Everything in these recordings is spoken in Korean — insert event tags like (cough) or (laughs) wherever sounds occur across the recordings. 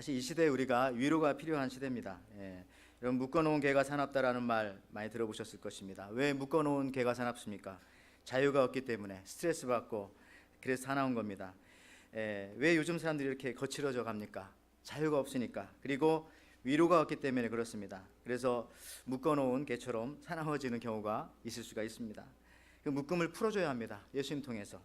사실 이 시대에 우리가 위로가 필요한 시대입니다. 예. 여러분 묶어놓은 개가 사납다라는 말 많이 들어보셨을 것입니다. 왜 묶어놓은 개가 사납습니까? 자유가 없기 때문에 스트레스 받고 그래서 사나운 겁니다. 예. 왜 요즘 사람들이 이렇게 거칠어져 갑니까? 자유가 없으니까 그리고 위로가 없기 때문에 그렇습니다. 그래서 묶어놓은 개처럼 사나워지는 경우가 있을 수가 있습니다. 그 묶음을 풀어줘야 합니다. 예수님 통해서.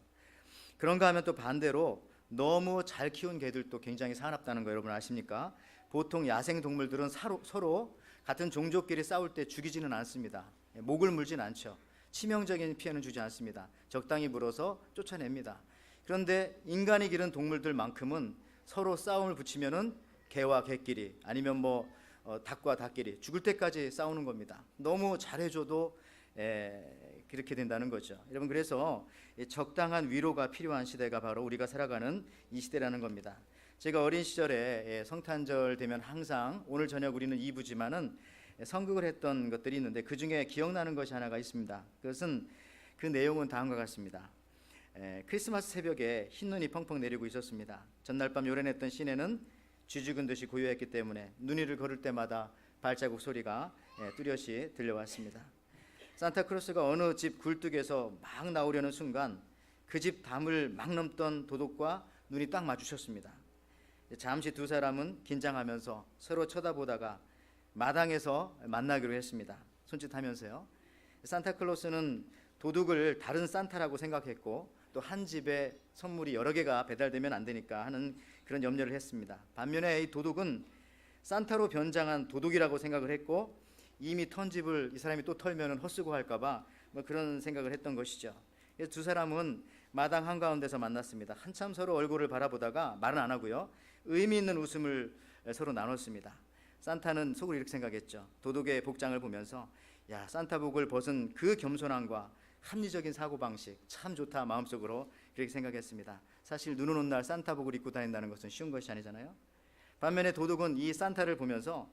그런가 하면 또 반대로 너무 잘 키운 개들도 굉장히 사납다는 거 여러분 아십니까? 보통 야생 동물들은 서로, 서로 같은 종족끼리 싸울 때 죽이지는 않습니다. 예, 목을 물진 않죠. 치명적인 피해는 주지 않습니다. 적당히 물어서 쫓아냅니다. 그런데 인간이 기른 동물들만큼은 서로 싸움을 붙이면은 개와 개끼리 아니면 뭐 어, 닭과 닭끼리 죽을 때까지 싸우는 겁니다. 너무 잘해줘도 에, 그렇게 된다는 거죠. 여러분 그래서 이 적당한 위로가 필요한 시대가 바로 우리가 살아가는 이 시대라는 겁니다. 제가 어린 시절에 예, 성탄절 되면 항상 오늘 저녁 우리는 2부지만은 성극을 했던 것들이 있는데 그 중에 기억나는 것이 하나가 있습니다. 그것은 그 내용은 다음과 같습니다. 에, 크리스마스 새벽에 흰 눈이 펑펑 내리고 있었습니다. 전날 밤 요란했던 시내는 쥐죽은 듯이 고요했기 때문에 눈 위를 걸을 때마다 발자국 소리가 예, 뚜렷이 들려왔습니다. 산타크로스가 어느 집 굴뚝에서 막 나오려는 순간 그 집 담을 막 넘던 도둑과 눈이 딱 마주쳤습니다. 잠시 두 사람은 긴장하면서 서로 쳐다보다가 마당에서 만나기로 했습니다. 손짓하면서요. 산타클로스는 도둑을 다른 산타라고 생각했고 또 한 집에 선물이 여러 개가 배달되면 안 되니까 하는 그런 염려를 했습니다. 반면에 이 도둑은 산타로 변장한 도둑이라고 생각을 했고 이미 턴 집을 이 사람이 또 털면은 헛수고 할까봐 뭐 그런 생각을 했던 것이죠. 그래서 두 사람은 마당 한 가운데서 만났습니다. 한참 서로 얼굴을 바라보다가 말은 안 하고요. 의미 있는 웃음을 서로 나눴습니다. 산타는 속으로 이렇게 생각했죠. 도둑의 복장을 보면서 야 산타복을 벗은 그 겸손함과 합리적인 사고 방식 참 좋다 마음속으로 그렇게 생각했습니다. 사실 눈 오는 날 산타복을 입고 다닌다는 것은 쉬운 것이 아니잖아요. 반면에 도둑은 이 산타를 보면서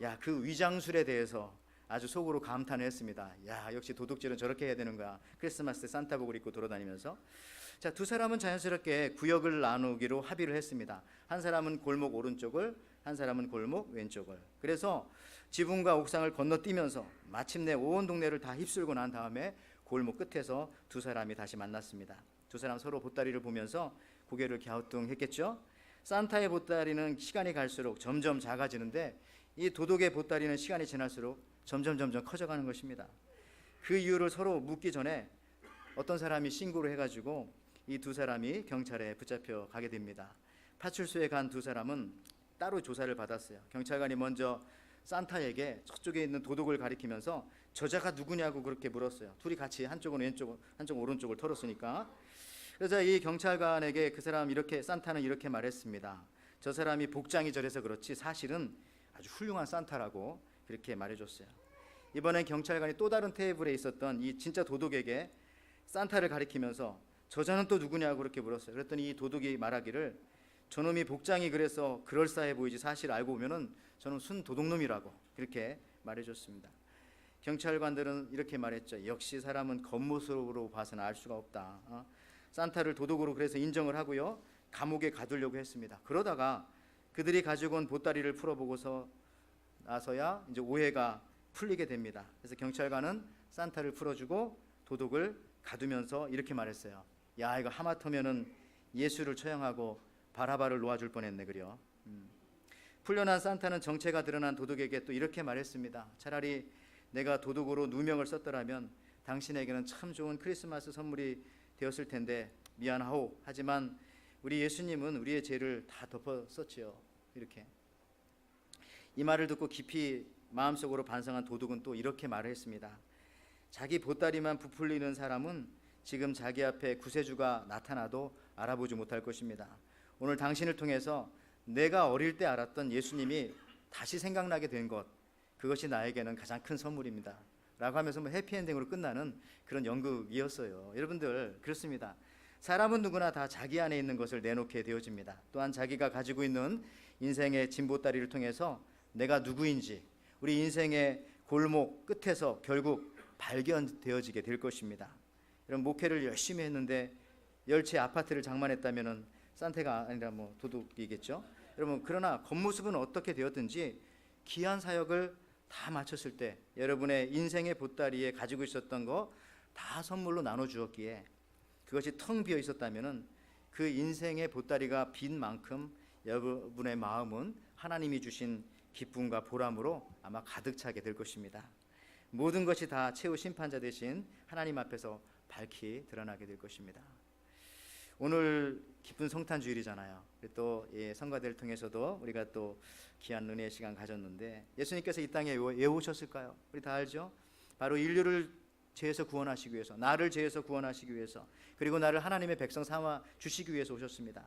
야 그 위장술에 대해서 아주 속으로 감탄을 했습니다. 야 역시 도둑질은 저렇게 해야 되는 거야. 크리스마스 때 산타복을 입고 돌아다니면서 자 두 사람은 자연스럽게 구역을 나누기로 합의를 했습니다. 한 사람은 골목 오른쪽을 한 사람은 골목 왼쪽을. 그래서 지붕과 옥상을 건너뛰면서 마침내 온 동네를 다 휩쓸고 난 다음에 골목 끝에서 두 사람이 다시 만났습니다. 두 사람 서로 보따리를 보면서 고개를 갸우뚱 했겠죠. 산타의 보따리는 시간이 갈수록 점점 작아지는데 이 도둑의 보따리는 시간이 지날수록 점점 점점 커져가는 것입니다. 그 이유를 서로 묻기 전에 어떤 사람이 신고를 해가지고 이 두 사람이 경찰에 붙잡혀 가게 됩니다. 파출소에 간 두 사람은 따로 조사를 받았어요. 경찰관이 먼저 산타에게 저쪽에 있는 도둑을 가리키면서 저자가 누구냐고 그렇게 물었어요. 둘이 같이 한쪽은 왼쪽, 한쪽 오른쪽을 털었으니까. 그래서 이 경찰관에게 그 사람 이렇게 산타는 이렇게 말했습니다. 저 사람이 복장이 저래서 그렇지 사실은 아주 훌륭한 산타라고 그렇게 말해줬어요. 이번엔 경찰관이 또 다른 테이블에 있었던 이 진짜 도둑에게 산타를 가리키면서 저자는 또 누구냐고 그렇게 물었어요. 그랬더니 이 도둑이 말하기를 저놈이 복장이 그래서 그럴싸해 보이지 사실 알고 보면은 저는 순 도둑놈이라고 그렇게 말해줬습니다. 경찰관들은 이렇게 말했죠. 역시 사람은 겉모습으로 봐서는 알 수가 없다. 어? 산타를 도둑으로 그래서 인정을 하고요. 감옥에 가두려고 했습니다. 그러다가 그들이 가지고 온 보따리를 풀어보고서 나서야 이제 오해가 풀리게 됩니다. 그래서 경찰관은 산타를 풀어주고 도둑을 가두면서 이렇게 말했어요. 야 이거 하마터면은 예수를 처형하고 바라바를 놓아줄 뻔했네 그려. 음. 풀려난 산타는 정체가 드러난 도둑에게 또 이렇게 말했습니다. 차라리 내가 도둑으로 누명을 썼더라면 당신에게는 참 좋은 크리스마스 선물이 되었을 텐데 미안하오. 하지만 우리 예수님은 우리의 죄를 다 덮었었지요. 이렇게 이 말을 듣고 깊이 마음속으로 반성한 도둑은 또 이렇게 말을 했습니다. 자기 보따리만 부풀리는 사람은 지금 자기 앞에 구세주가 나타나도 알아보지 못할 것입니다. 오늘 당신을 통해서 내가 어릴 때 알았던 예수님이 다시 생각나게 된 것, 그것이 나에게는 가장 큰 선물입니다. 라고 하면서 뭐 해피엔딩으로 끝나는 그런 연극이었어요. 여러분들, 그렇습니다. 사람은 누구나 다 자기 안에 있는 것을 내놓게 되어집니다. 또한 자기가 가지고 있는 인생의 진보다리를 통해서 내가 누구인지 우리 인생의 골목 끝에서 결국 발견되어지게 될 것입니다. 이런 목회를 열심히 했는데 열채 아파트를 장만했다면은 산타가 아니라 뭐 도둑이겠죠. 여러분 그러나 겉모습은 어떻게 되었든지 귀한 사역을 다 마쳤을 때 여러분의 인생의 보따리에 가지고 있었던 거 다 선물로 나눠 주었기에 그것이 텅 비어 있었다면은 그 인생의 보따리가 빈 만큼 여러분의 마음은 하나님이 주신 기쁨과 보람으로 아마 가득 차게 될 것입니다. 모든 것이 다 최후 심판자 대신 하나님 앞에서 밝히 드러나게 될 것입니다. 오늘 기쁜 성탄 주일이잖아요. 또 예, 성가대를 통해서도 우리가 또 귀한 은혜의 시간 가졌는데 예수님께서 이 땅에 왜 오셨을까요? 우리 다 알죠? 바로 인류를 죄에서 구원하시기 위해서, 나를 죄에서 구원하시기 위해서, 그리고 나를 하나님의 백성 삼아 주시기 위해서 오셨습니다.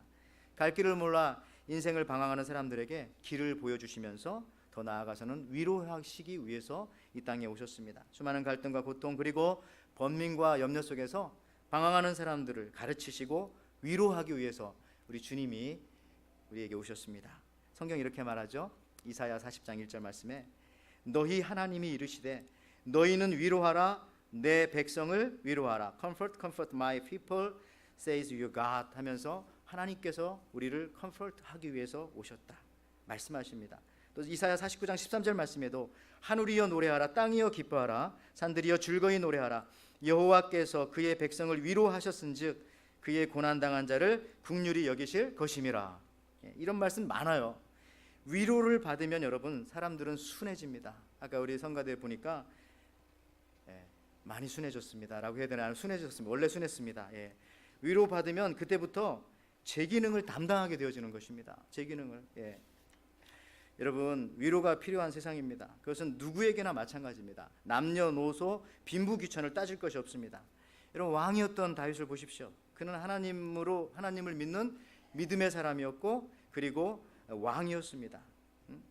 갈 길을 몰라 인생을 방황하는 사람들에게 길을 보여주시면서 더 나아가서는 위로하시기 위해서 이 땅에 오셨습니다. 수많은 갈등과 고통 그리고 번민과 염려 속에서 방황하는 사람들을 가르치시고 위로하기 위해서 우리 주님이 우리에게 오셨습니다. 성경 이렇게 말하죠. 이사야 40장 1절 말씀에 너희 하나님이 이르시되 너희는 위로하라 내 백성을 위로하라. Comfort, comfort my people, says your God 하면서 하나님께서 우리를 comfort하기 위해서 오셨다. 말씀하십니다. 또 이사야 49장 13절 말씀에도 하늘이여 노래하라 땅이여 기뻐하라 산들이여 즐거이 노래하라 여호와께서 그의 백성을 위로하셨은즉 그의 고난 당한 자를 국률이 여기실 것임이라. 예, 이런 말씀 많아요. 위로를 받으면 여러분 사람들은 순해집니다. 아까 우리 성가대 보니까 예, 많이 순해졌습니다라고 해야 되나 순해졌습니다. 원래 순했습니다. 예. 위로 받으면 그때부터 제 기능을 담당하게 되어지는 것입니다. 제 기능을. 예. 여러분 위로가 필요한 세상입니다. 그것은 누구에게나 마찬가지입니다. 남녀노소 빈부귀천을 따질 것이 없습니다. 여러분 왕이었던 다윗을 보십시오. 그는 하나님으로 하나님을 믿는 믿음의 사람이었고 그리고 왕이었습니다. 음?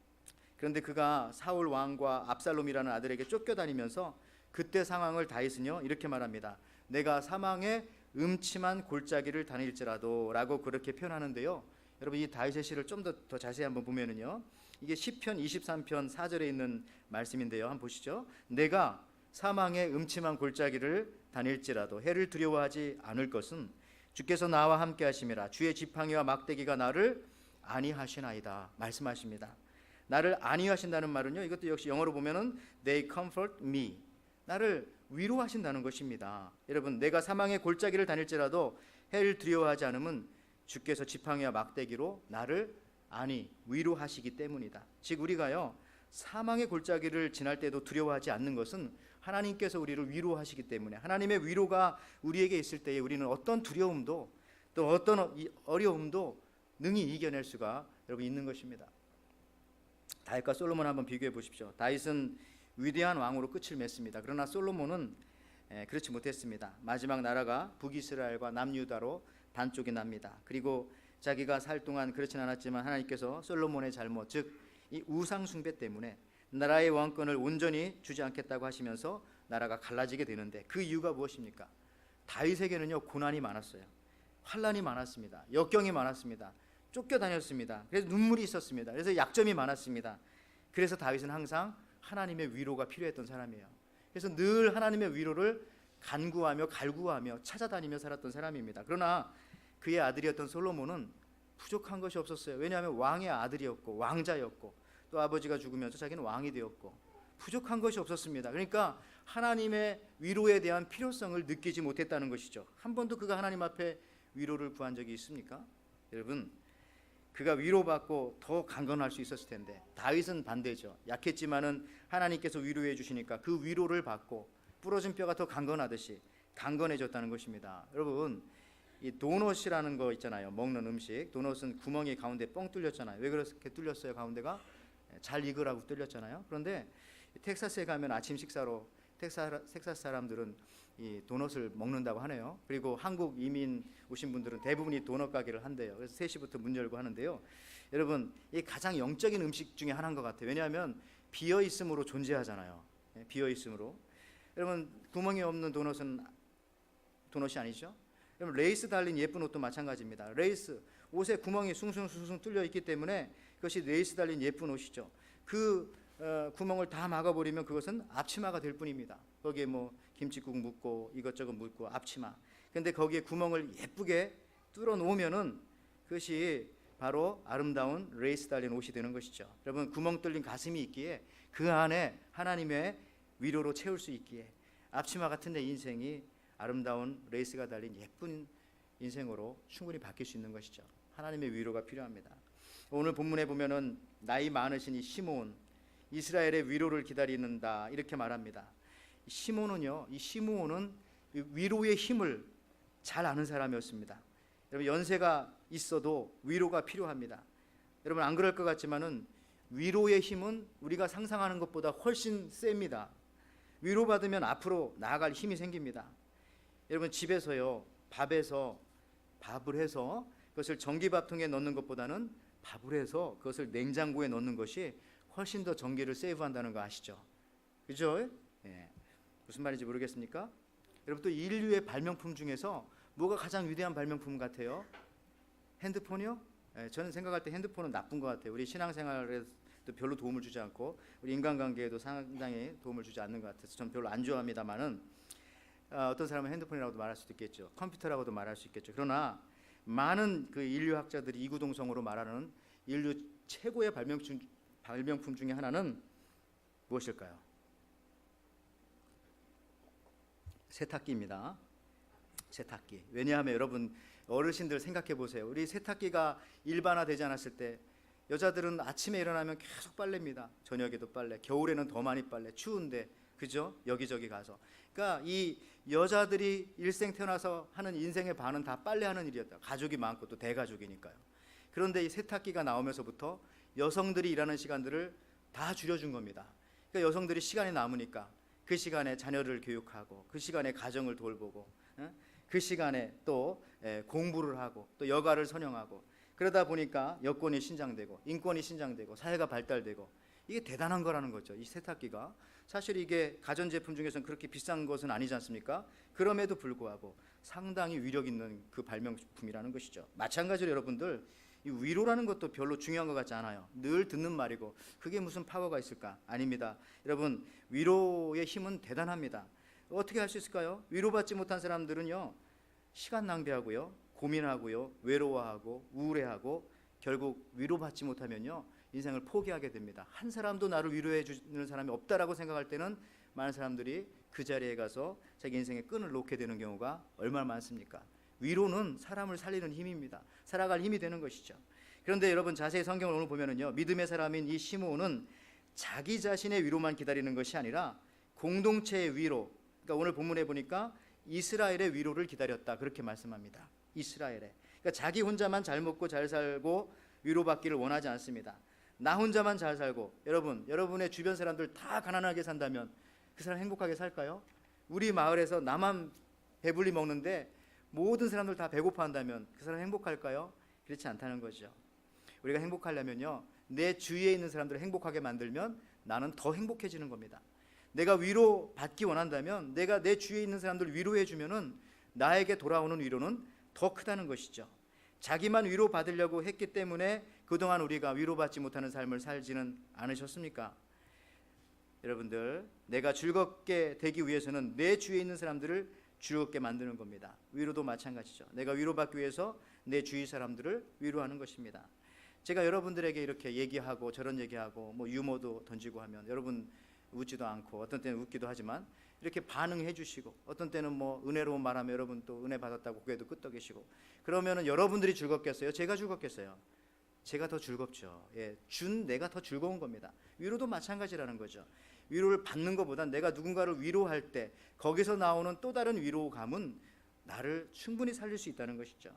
그런데 그가 사울 왕과 압살롬이라는 아들에게 쫓겨다니면서 그때 상황을 다윗은요 이렇게 말합니다. 내가 사망의 음침한 골짜기를 다닐지라도라고 그렇게 표현하는데요. 여러분 이 다윗의 시를 좀 더 더 자세히 한번 보면은요. 이게 시편 23편 4절에 있는 말씀인데요. 한번 보시죠. 내가 사망의 음침한 골짜기를 다닐지라도 해를 두려워하지 않을 것은 주께서 나와 함께 하심이라 주의 지팡이와 막대기가 나를 안위하시나이다 말씀하십니다. 나를 안위하신다는 말은요. 이것도 역시 영어로 보면은 they comfort me. 나를 위로하신다는 것입니다. 여러분, 내가 사망의 골짜기를 다닐지라도 해를 두려워하지 않으면 주께서 지팡이와 막대기로 나를 아니 위로하시기 때문이다. 즉 우리가요 사망의 골짜기를 지날 때도 두려워하지 않는 것은 하나님께서 우리를 위로하시기 때문에 하나님의 위로가 우리에게 있을 때에 우리는 어떤 두려움도 또 어떤 어려움도 능히 이겨낼 수가 여러분 있는 것입니다. 다윗과 솔로몬 한번 비교해 보십시오. 다윗은 위대한 왕으로 끝을 맺습니다. 그러나 솔로몬은 그렇지 못했습니다. 마지막 나라가 북이스라엘과 남유다로 반쪽이 납니다. 그리고 자기가 살 동안 그렇진 않았지만 하나님께서 솔로몬의 잘못 즉 이 우상 숭배 때문에 나라의 왕권을 온전히 주지 않겠다고 하시면서 나라가 갈라지게 되는데 그 이유가 무엇입니까? 다윗에게는요 고난이 많았어요. 환란이 많았습니다. 역경이 많았습니다. 쫓겨다녔습니다. 그래서 눈물이 있었습니다. 그래서 약점이 많았습니다. 그래서 다윗은 항상 하나님의 위로가 필요했던 사람이에요. 그래서 늘 하나님의 위로를 간구하며 갈구하며 찾아다니며 살았던 사람입니다. 그러나 그의 아들이었던 솔로몬은 부족한 것이 없었어요. 왜냐하면 왕의 아들이었고 왕자였고 또 아버지가 죽으면서 자기는 왕이 되었고 부족한 것이 없었습니다. 그러니까 하나님의 위로에 대한 필요성을 느끼지 못했다는 것이죠. 한 번도 그가 하나님 앞에 위로를 구한 적이 있습니까? 여러분 그가 위로받고 더 강건할 수 있었을 텐데 다윗은 반대죠. 약했지만은 하나님께서 위로해 주시니까 그 위로를 받고 부러진 뼈가 더 강건하듯이 강건해졌다는 것입니다. 여러분 이 도넛이라는 거 있잖아요. 먹는 음식. 도넛은 구멍이 가운데 뻥 뚫렸잖아요. 왜 그렇게 뚫렸어요? 가운데가 잘 익으라고 뚫렸잖아요. 그런데 텍사스에 가면 아침 식사로 텍사스 사람들은 이 도넛을 먹는다고 하네요. 그리고 한국 이민 오신 분들은 대부분이 도넛 가게를 한대요. 그래서 3시부터 문 열고 하는데요. 여러분, 이 가장 영적인 음식 중에 하나인 것 같아요. 왜냐하면 비어 있음으로 존재하잖아요. 예, 비어 있음으로. 여러분, 구멍이 없는 도넛은 도넛이 아니죠? 여러분, 레이스 달린 예쁜 옷도 마찬가지입니다. 레이스 옷에 구멍이 숭숭숭숭 뚫려 있기 때문에 그것이 레이스 달린 예쁜 옷이죠. 그 어, 구멍을 다 막아버리면 그것은 앞치마가 될 뿐입니다. 거기에 뭐 김치국 묻고 이것저것 묻고 앞치마. 근데 거기에 구멍을 예쁘게 뚫어 놓으면은 그것이 바로 아름다운 레이스 달린 옷이 되는 것이죠. 여러분 구멍 뚫린 가슴이 있기에 그 안에 하나님의 위로로 채울 수 있기에 앞치마 같은 내 인생이 아름다운 레이스가 달린 예쁜 인생으로 충분히 바뀔 수 있는 것이죠. 하나님의 위로가 필요합니다. 오늘 본문에 보면은 나이 많으신 이 시몬 이스라엘의 위로를 기다리는다 이렇게 말합니다. 이 시몬은요, 이 시므온은 이 위로의 힘을 잘 아는 사람이었습니다. 여러분 연세가 있어도 위로가 필요합니다. 여러분 안 그럴 것 같지만은 위로의 힘은 우리가 상상하는 것보다 훨씬 셉니다. 위로받으면 앞으로 나아갈 힘이 생깁니다. 여러분 집에서요 밥에서 밥을 해서 그것을 전기밥통에 넣는 것보다는 밥을 해서 그것을 냉장고에 넣는 것이 훨씬 더 전기를 세이브한다는 거 아시죠? 그죠? 예. 무슨 말인지 모르겠습니까? 여러분 또 인류의 발명품 중에서 뭐가 가장 위대한 발명품 같아요? 핸드폰이요? 예, 저는 생각할 때 핸드폰은 나쁜 것 같아요. 우리 신앙생활에도 별로 도움을 주지 않고 우리 인간관계에도 상당히 도움을 주지 않는 것 같아서 저는 별로 안 좋아합니다만은 어, 어떤 사람은 핸드폰이라고도 말할 수도 있겠죠. 컴퓨터라고도 말할 수 있겠죠. 그러나 많은 그 인류학자들이 이구동성으로 말하는 인류 최고의 발명품, 발명품 중에 하나는 무엇일까요? 세탁기입니다. 세탁기. 왜냐하면 여러분 어르신들 생각해 보세요. 우리 세탁기가 일반화되지 않았을 때 여자들은 아침에 일어나면 계속 빨래입니다. 저녁에도 빨래. 겨울에는 더 많이 빨래. 추운데 그죠? 여기저기 가서. 그러니까 이 여자들이 일생 태어나서 하는 인생의 반은 다 빨래하는 일이었다. 가족이 많고 또 대가족이니까요. 그런데 이 세탁기가 나오면서부터 여성들이 일하는 시간들을 다 줄여준 겁니다. 그러니까 여성들이 시간이 남으니까 그 시간에 자녀를 교육하고 그 시간에 가정을 돌보고 어? 그 시간에 또 에, 공부를 하고 또 여가를 선영하고 그러다 보니까 여권이 신장되고 인권이 신장되고 사회가 발달되고 이게 대단한 거라는 거죠. 이 세탁기가 사실 이게 가전 제품 중에서는 그렇게 비싼 것은 아니지 않습니까? 그럼에도 불구하고 상당히 위력 있는 그 발명품이라는 것이죠. 마찬가지로 여러분들 이 위로라는 것도 별로 중요한 것 같지 않아요. 늘 듣는 말이고 그게 무슨 파워가 있을까? 아닙니다. 여러분 위로의 힘은 대단합니다. 어떻게 할 수 있을까요? 위로받지 못한 사람들은요 시간 낭비하고요 고민하고요 외로워하고 우울해하고 결국 위로받지 못하면요 인생을 포기하게 됩니다. 한 사람도 나를 위로해 주는 사람이 없다라고 생각할 때는 많은 사람들이 그 자리에 가서 자기 인생의 끈을 놓게 되는 경우가 얼마나 많습니까? 위로는 사람을 살리는 힘입니다. 살아갈 힘이 되는 것이죠. 그런데 여러분 자세히 성경을 오늘 보면은요 믿음의 사람인 이 시므온은 자기 자신의 위로만 기다리는 것이 아니라 공동체의 위로. 그러니까 오늘 본문에 보니까 이스라엘의 위로를 기다렸다 그렇게 말씀합니다. 이스라엘의. 그러니까 자기 혼자만 잘 먹고 잘 살고 위로받기를 원하지 않습니다. 나 혼자만 잘 살고 여러분 여러분의 주변 사람들 다 가난하게 산다면 그 사람 행복하게 살까요? 우리 마을에서 나만 배불리 먹는데 모든 사람들 다 배고파한다면 그 사람 행복할까요? 그렇지 않다는 거죠. 우리가 행복하려면요 내 주위에 있는 사람들을 행복하게 만들면 나는 더 행복해지는 겁니다. 내가 위로 받기 원한다면 내가 내 주위에 있는 사람들 위로해 주면은 나에게 돌아오는 위로는 더 크다는 것이죠. 자기만 위로 받으려고 했기 때문에 그동안 우리가 위로받지 못하는 삶을 살지는 않으셨습니까? 여러분들, 내가 즐겁게 되기 위해서는 내 주위에 있는 사람들을 즐겁게 만드는 겁니다. 위로도 마찬가지죠. 내가 위로받기 위해서 내 주위 사람들을 위로하는 것입니다. 제가 여러분들에게 이렇게 얘기하고 저런 얘기하고 뭐 유머도 던지고 하면 여러분 웃지도 않고 어떤 때는 웃기도 하지만 이렇게 반응해 주시고 어떤 때는 뭐 은혜로운 말하면 여러분 또 은혜 받았다고 고개도 끄덕이시고 그러면은 여러분들이 즐겁겠어요? 제가 즐겁겠어요? 제가 더 즐겁죠. 예, 준 내가 더 즐거운 겁니다. 위로도 마찬가지라는 거죠. 위로를 받는 것보다 내가 누군가를 위로할 때 거기서 나오는 또 다른 위로감은 나를 충분히 살릴 수 있다는 것이죠.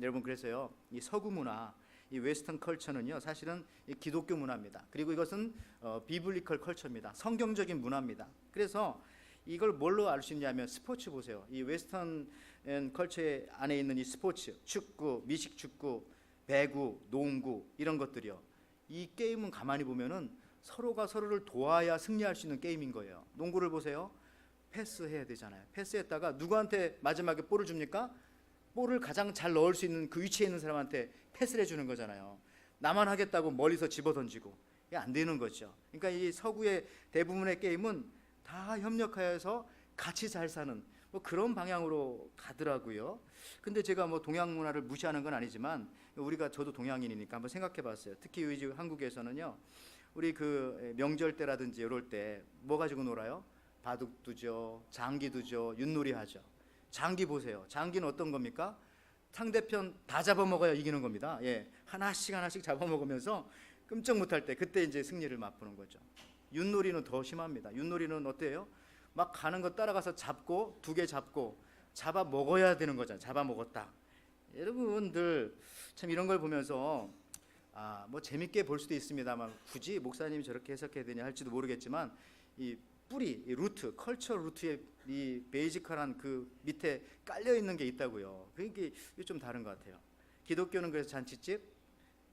여러분 그래서요 이 서구 문화 이 웨스턴 컬처는요 사실은 이 기독교 문화입니다. 그리고 이것은 어, 비블리컬 컬처입니다. 성경적인 문화입니다. 그래서 이걸 뭘로 알 수 있냐면 스포츠 보세요. 이 웨스턴 컬처 안에 있는 이 스포츠, 축구, 미식 축구, 배구, 농구 이런 것들이요. 이 게임은 가만히 보면은 서로가 서로를 도와야 승리할 수 있는 게임인 거예요. 농구를 보세요. 패스해야 되잖아요. 패스했다가 누구한테 마지막에 볼을 줍니까? 볼을 가장 잘 넣을 수 있는 그 위치에 있는 사람한테 패스를 해주는 거잖아요. 나만 하겠다고 멀리서 집어 던지고 이게 안 되는 거죠. 그러니까 이 서구의 대부분의 게임은 다 협력하여서 같이 잘 사는 뭐 그런 방향으로 가더라고요. 근데 제가 뭐 동양 문화를 무시하는 건 아니지만 우리가 저도 동양인이니까 한번 생각해 봤어요. 특히 요즘 한국에서는요. 우리 그 명절 때라든지 이럴 때 뭐 가지고 놀아요? 바둑 두죠, 장기 두죠, 윷놀이 하죠. 장기 보세요. 장기는 어떤 겁니까? 상대편 다 잡아먹어야 이기는 겁니다. 예, 하나씩 하나씩 잡아먹으면서 끔찍 못할 때 그때 이제 승리를 맛보는 거죠. 윷놀이는 더 심합니다. 윷놀이는 어때요? 막 가는 거 따라가서 잡고 두 개 잡고 잡아 먹어야 되는 거잖아요. 잡아 먹었다. 여러분들 참 이런 걸 보면서 아 뭐 재밌게 볼 수도 있습니다만 굳이 목사님이 저렇게 해석해야 되냐 할지도 모르겠지만 이 뿌리, 이 루트, 컬처 루트의 이 베이직한 그 밑에 깔려 있는 게 있다고요. 그게 좀 다른 것 같아요. 기독교는 그래서 잔치집,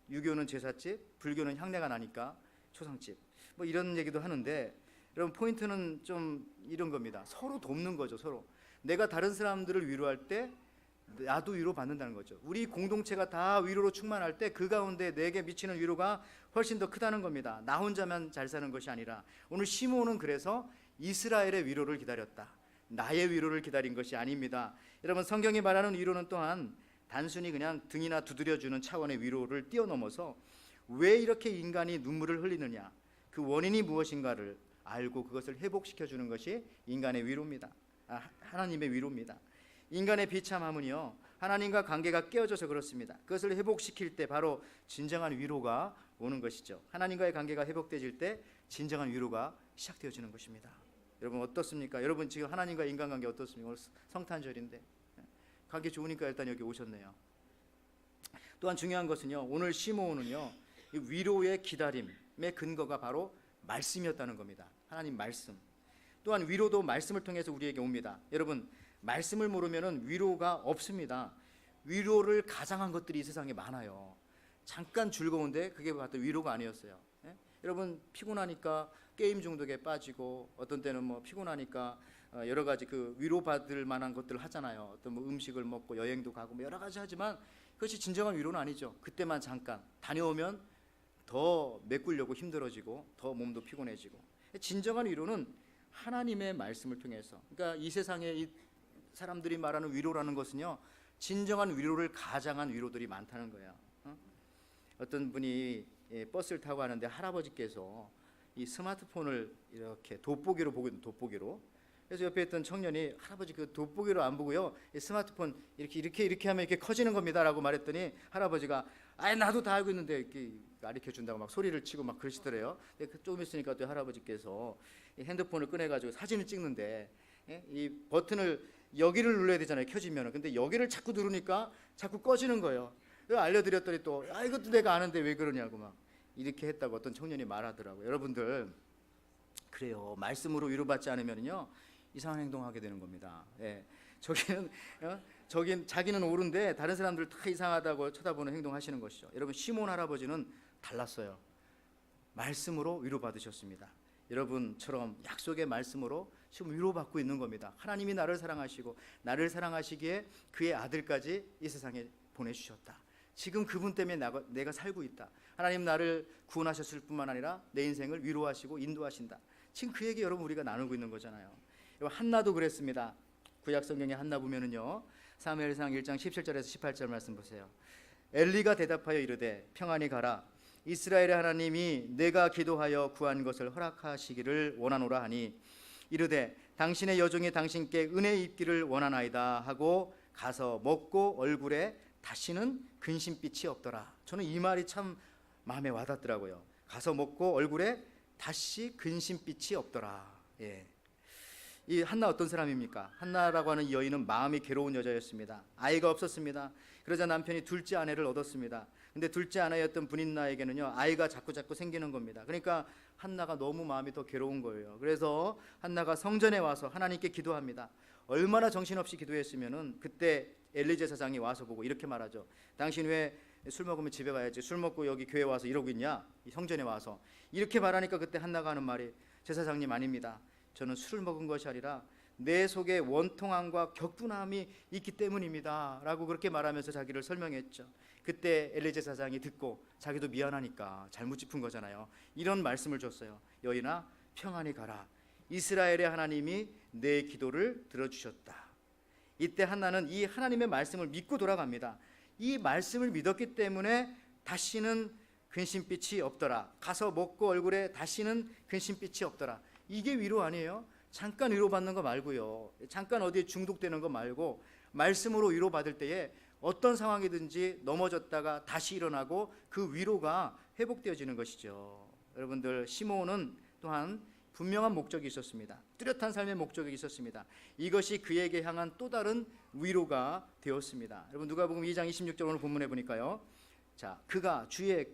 유교는 제사집, 불교는 향내가 나니까 초상집. 뭐 이런 얘기도 하는데 여러분 포인트는 좀 이런 겁니다. 서로 돕는 거죠, 서로. 내가 다른 사람들을 위로할 때 나도 위로 받는다는 거죠. 우리 공동체가 다 위로로 충만할 때 그 가운데 내게 미치는 위로가 훨씬 더 크다는 겁니다. 나 혼자만 잘 사는 것이 아니라 오늘 시몬은 그래서 이스라엘의 위로를 기다렸다. 나의 위로를 기다린 것이 아닙니다. 여러분 성경이 말하는 위로는 또한 단순히 그냥 등이나 두드려 주는 차원의 위로를 뛰어넘어서 왜 이렇게 인간이 눈물을 흘리느냐 그 원인이 무엇인가를 알고 그것을 회복시켜 주는 것이 인간의 위로입니다. 아, 하나님의 위로입니다. 인간의 비참함은요 하나님과 관계가 깨어져서 그렇습니다. 그것을 회복시킬 때 바로 진정한 위로가 오는 것이죠. 하나님과의 관계가 회복되질 때 진정한 위로가 시작되어지는 것입니다. 여러분 어떻습니까? 여러분 지금 하나님과 인간관계 어떻습니까? 오늘 성탄절인데 예. 관계 좋으니까 일단 여기 오셨네요. 또한 중요한 것은요 오늘 시모는요 위로의 기다림의 근거가 바로 말씀이었다는 겁니다. 하나님 말씀. 또한 위로도 말씀을 통해서 우리에게 옵니다. 여러분 말씀을 모르면은 위로가 없습니다. 위로를 가장한 것들이 이 세상에 많아요. 잠깐 즐거운데 그게 봤던 위로가 아니었어요. 예? 여러분 피곤하니까 게임 중독에 빠지고 어떤 때는 뭐 피곤하니까 어, 여러 가지 그 위로 받을 만한 것들을 하잖아요. 어떤 뭐 음식을 먹고 여행도 가고 뭐 여러 가지 하지만 그것이 진정한 위로는 아니죠. 그때만 잠깐 다녀오면 더 메꾸려고 힘들어지고 더 몸도 피곤해지고 진정한 위로는 하나님의 말씀을 통해서 그러니까 이 세상에 이 사람들이 말하는 위로라는 것은요 진정한 위로를 가장한 위로들이 많다는 거예요. 어? 어떤 분이 예, 버스를 타고 가는데 할아버지께서 이 스마트폰을 이렇게 돋보기로 보고 돋보기로 그래서 옆에 있던 청년이 할아버지 그 돋보기로 안 보고요 이 스마트폰 이렇게 이렇게 이렇게 하면 이렇게 커지는 겁니다라고 말했더니 할아버지가 아 나도 다 알고 있는데 이렇게 가르쳐 준다고 막 소리를 치고 막 그러시더래요. 근데 그 조금 있으니까 또 할아버지께서 이 핸드폰을 꺼내 가지고 사진을 찍는데 예? 이 버튼을 여기를 눌러야 되잖아요 켜지면은 근데 여기를 자꾸 누르니까 자꾸 꺼지는 거예요. 알려드렸더니 또 아 이것도 내가 아는데 왜 그러냐고 막 이렇게 했다고 어떤 청년이 말하더라고요. 여러분들 그래요 말씀으로 위로받지 않으면요 이상한 행동하게 되는 겁니다. 예. 저기는 어? 저긴 자기는 옳은데 다른 사람들 다 이상하다고 쳐다보는 행동하시는 것이죠. 여러분 시몬 할아버지는 달랐어요. 말씀으로 위로받으셨습니다. 여러분처럼 약속의 말씀으로 지금 위로받고 있는 겁니다. 하나님이 나를 사랑하시고 나를 사랑하시기에 그의 아들까지 이 세상에 보내주셨다. 지금 그분 때문에 나가, 내가 살고 있다. 하나님 나를 구원하셨을 뿐만 아니라 내 인생을 위로하시고 인도하신다. 지금 그 얘기 여러분 우리가 나누고 있는 거잖아요. 한나도 그랬습니다. 구약 성경에 한나 보면은요. 사무엘상 1장 17절에서 18절 말씀 보세요. 엘리가 대답하여 이르되 평안히 가라. 이스라엘의 하나님이 내가 기도하여 구한 것을 허락하시기를 원하노라 하니 이르되 당신의 여종이 당신께 은혜 입기를 원하나이다 하고 가서 먹고 얼굴에 다시는 근심빛이 없더라. 저는 이 말이 참 마음에 와닿더라고요. 가서 먹고 얼굴에 다시 근심빛이 없더라. 예. 이 한나 어떤 사람입니까? 한나라고 하는 이 여인은 마음이 괴로운 여자였습니다. 아이가 없었습니다. 그러자 남편이 둘째 아내를 얻었습니다. 근데 둘째 아내였던 분인나에게는요 아이가 자꾸 자꾸 생기는 겁니다. 그러니까 한나가 너무 마음이 더 괴로운 거예요. 그래서 한나가 성전에 와서 하나님께 기도합니다. 얼마나 정신없이 기도했으면은 그때 엘리제 사장이 와서 보고 이렇게 말하죠. 당신 왜 술 먹으면 집에 가야지. 술 먹고 여기 교회 와서 이러고 있냐? 이 성전에 와서 이렇게 말하니까 그때 한나가 하는 말이 제사장님 아닙니다. 저는 술을 먹은 것이 아니라 내 속에 원통함과 격분함이 있기 때문입니다 라고 그렇게 말하면서 자기를 설명했죠. 그때 엘리제 사장이 듣고 자기도 미안하니까 잘못 짚은 거잖아요. 이런 말씀을 줬어요. 여인아 평안히 가라. 이스라엘의 하나님이 내 기도를 들어주셨다. 이때 한나는 이 하나님의 말씀을 믿고 돌아갑니다. 이 말씀을 믿었기 때문에 다시는 근심빛이 없더라. 가서 먹고 얼굴에 다시는 근심빛이 없더라. 이게 위로 아니에요? 잠깐 위로받는 거 말고요. 잠깐 어디에 중독되는 거 말고 말씀으로 위로받을 때에 어떤 상황이든지 넘어졌다가 다시 일어나고 그 위로가 회복되어지는 것이죠. 여러분들 시몬은 또한 분명한 목적이 있었습니다. 뚜렷한 삶의 목적이 있었습니다. 이것이 그에게 향한 또 다른 위로가 되었습니다. 여러분 누가복음 2장 26절 오늘 본문에 보니까요. 자, 그가 주의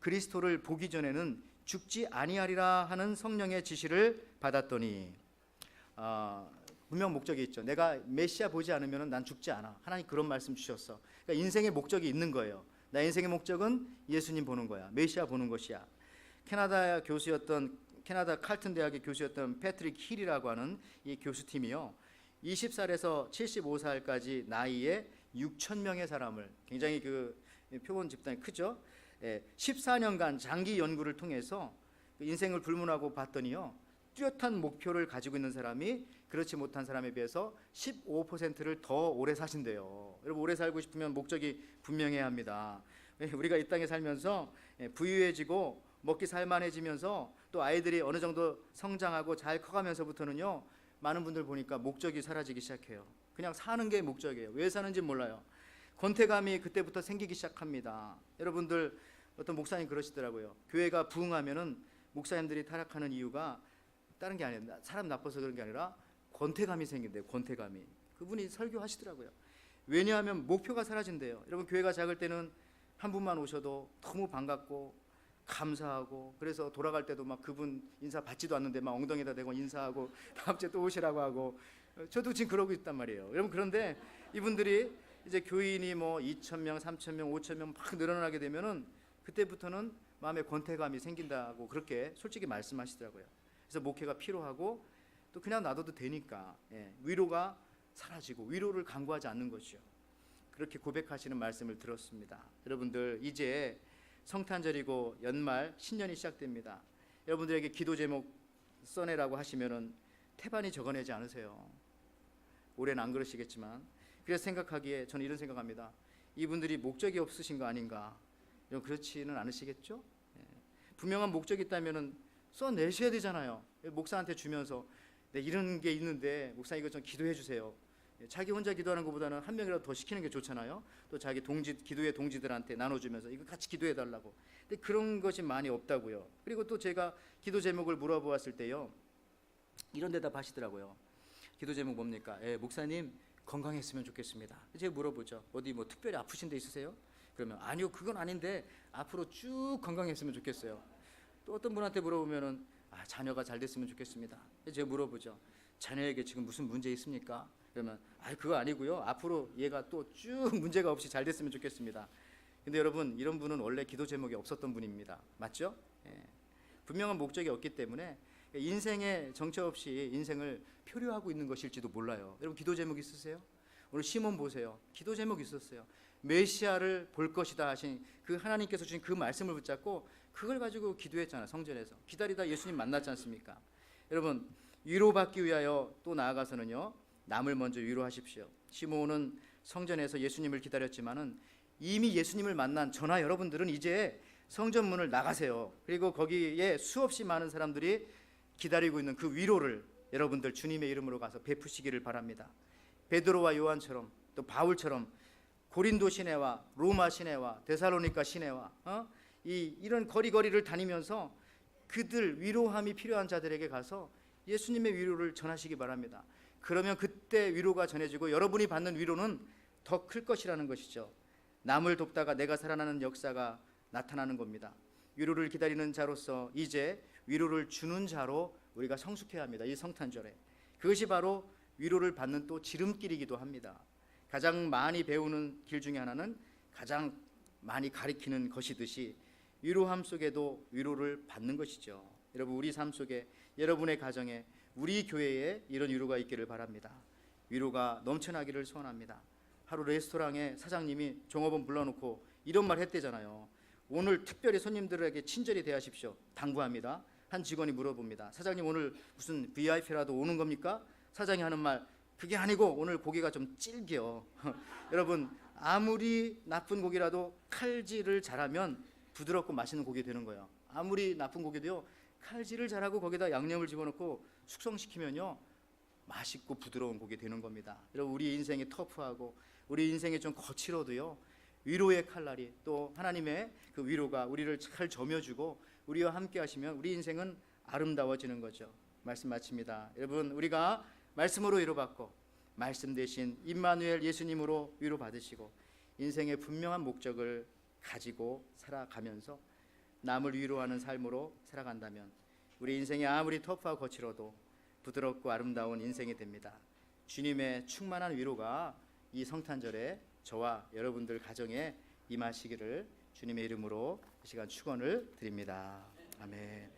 그리스도를 보기 전에는 죽지 아니하리라 하는 성령의 지시를 받았더니 아, 분명 목적이 있죠. 내가 메시아 보지 않으면 난 죽지 않아. 하나님 그런 말씀 주셨어. 그러니까 인생의 목적이 있는 거예요. 나 인생의 목적은 예수님 보는 거야. 메시아 보는 것이야. 캐나다 교수였던 캐나다 칼튼 대학의 교수였던 패트릭 힐이라고 하는 이 교수팀이요. 20살에서 75살까지 나이에 6천 명의 사람을 굉장히 그 표본 집단이 크죠. 예, 14년간 장기 연구를 통해서 그 인생을 불문하고 봤더니요. 뚜렷한 목표를 가지고 있는 사람이 그렇지 못한 사람에 비해서 15%를 더 오래 사신대요. 여러분 오래 살고 싶으면 목적이 분명해야 합니다. 예, 우리가 이 땅에 살면서 예, 부유해지고 먹기 살만해지면서 또 아이들이 어느 정도 성장하고 잘 커가면서부터는요 많은 분들 보니까 목적이 사라지기 시작해요. 그냥 사는 게 목적이에요. 왜 사는지 몰라요. 권태감이 그때부터 생기기 시작합니다. 여러분들 어떤 목사님 그러시더라고요. 교회가 부흥하면은 목사님들이 타락하는 이유가 다른 게 아니라 사람 나빠서 그런 게 아니라 권태감이 생긴대요. 권태감이. 그분이 설교하시더라고요. 왜냐하면 목표가 사라진대요. 여러분 교회가 작을 때는 한 분만 오셔도 너무 반갑고 감사하고 그래서 돌아갈 때도 막 그분 인사 받지도 않는데 막 엉덩이에다 대고 인사하고 (laughs) 다음 주에 또 오시라고 하고 어, 저도 지금 그러고 있단 말이에요. 여러분 그런데 이분들이 이제 교인이 뭐 2천 명, 3천 명, 5천 명 막 늘어나게 되면은 그때부터는 마음에 권태감이 생긴다고 그렇게 솔직히 말씀하시더라고요. 그래서 목회가 필요하고 또 그냥 놔둬도 되니까 예, 위로가 사라지고 위로를 강구하지 않는 것이요. 그렇게 고백하시는 말씀을 들었습니다. 여러분들 이제 성탄절이고 연말 신년이 시작됩니다. 여러분들에게 기도 제목 써내라고 하시면은 태반이 적어내지 않으세요. 올해는 안 그러시겠지만 그래서 생각하기에 저는 이런 생각합니다. 이분들이 목적이 없으신 거 아닌가? 그렇지는 않으시겠죠? 예. 분명한 목적이 있다면은 써내셔야 되잖아요. 목사한테 주면서 네, 이런 게 있는데 목사 이거 좀 기도해 주세요. 예, 자기 혼자 기도하는 것보다는 한 명이라도 더 시키는 게 좋잖아요. 또 자기 동지 기도의 동지들한테 나눠주면서 이거 같이 기도해 달라고. 근데 그런 것이 많이 없다고요. 그리고 또 제가 기도 제목을 물어보았을 때요, 이런 대답 하시더라고요. 기도 제목 뭡니까? 예, 목사님 건강했으면 좋겠습니다. 제가 물어보죠. 어디 뭐 특별히 아프신 데 있으세요? 그러면 아니요, 그건 아닌데 앞으로 쭉 건강했으면 좋겠어요. 또 어떤 분한테 물어보면은 아, 자녀가 잘 됐으면 좋겠습니다. 제가 물어보죠. 자녀에게 지금 무슨 문제 있습니까? 그러면 아 그거 아니고요. 앞으로 얘가 또 쭉 (laughs) 문제가 없이 잘 됐으면 좋겠습니다. 근데 여러분 이런 분은 원래 기도 제목이 없었던 분입니다. 맞죠? 예. 분명한 목적이 없기 때문에 인생에 정처 없이 인생을 표류하고 있는 것일지도 몰라요. 여러분 기도 제목 있으세요? 오늘 시몬 보세요. 기도 제목 있었어요. 메시아를 볼 것이다 하신 그 하나님께서 주신 그 말씀을 붙잡고 그걸 가지고 기도했잖아요. 성전에서 기다리다 예수님 만났지 않습니까? 여러분 위로받기 위하여 또 나아가서는요. 남을 먼저 위로하십시오. 시몬은 성전에서 예수님을 기다렸지만은 이미 예수님을 만난 저나 여러분들은 이제 성전 문을 나가세요. 그리고 거기에 수없이 많은 사람들이 기다리고 있는 그 위로를 여러분들 주님의 이름으로 가서 베푸시기를 바랍니다. 베드로와 요한처럼 또 바울처럼 고린도 시내와 로마 시내와 데살로니가 시내와 어? 이 이런 거리거리를 다니면서 그들 위로함이 필요한 자들에게 가서 예수님의 위로를 전하시기 바랍니다. 그러면 그때 위로가 전해지고 여러분이 받는 위로는 더 클 것이라는 것이죠. 남을 돕다가 내가 살아나는 역사가 나타나는 겁니다. 위로를 기다리는 자로서 이제 위로를 주는 자로 우리가 성숙해야 합니다. 이 성탄절에. 그것이 바로 위로를 받는 또 지름길이기도 합니다. 가장 많이 배우는 길 중에 하나는 가장 많이 가리키는 것이듯이 위로함 속에도 위로를 받는 것이죠. 여러분 우리 삶 속에 여러분의 가정에 우리 교회에 이런 위로가 있기를 바랍니다. 위로가 넘쳐나기를 소원합니다. 하루 레스토랑에 사장님이 종업원 불러놓고 이런 말 했대잖아요. 오늘 특별히 손님들에게 친절히 대하십시오. 당부합니다. 한 직원이 물어봅니다. 사장님 오늘 무슨 VIP라도 오는 겁니까? 사장이 하는 말 그게 아니고 오늘 고기가 좀 질겨. (laughs) 여러분 아무리 나쁜 고기라도 칼질을 잘하면 부드럽고 맛있는 고기 되는 거예요. 아무리 나쁜 고기도요 칼질을 잘하고 거기다 양념을 집어넣고 숙성시키면요 맛있고 부드러운 고기 되는 겁니다. 여러분 우리 인생이 터프하고 우리 인생이 좀 거칠어도요 위로의 칼날이 또 하나님의 그 위로가 우리를 잘 점여주고 우리와 함께 하시면 우리 인생은 아름다워지는 거죠. 말씀 마칩니다. 여러분 우리가 말씀으로 위로받고 말씀 대신 임마누엘 예수님으로 위로받으시고 인생의 분명한 목적을 가지고 살아가면서 남을 위로하는 삶으로 살아간다면 우리 인생이 아무리 터프하고 거칠어도 부드럽고 아름다운 인생이 됩니다. 주님의 충만한 위로가 이 성탄절에 저와 여러분들 가정에 임하시기를 주님의 이름으로 이 시간 축원을 드립니다. 아멘.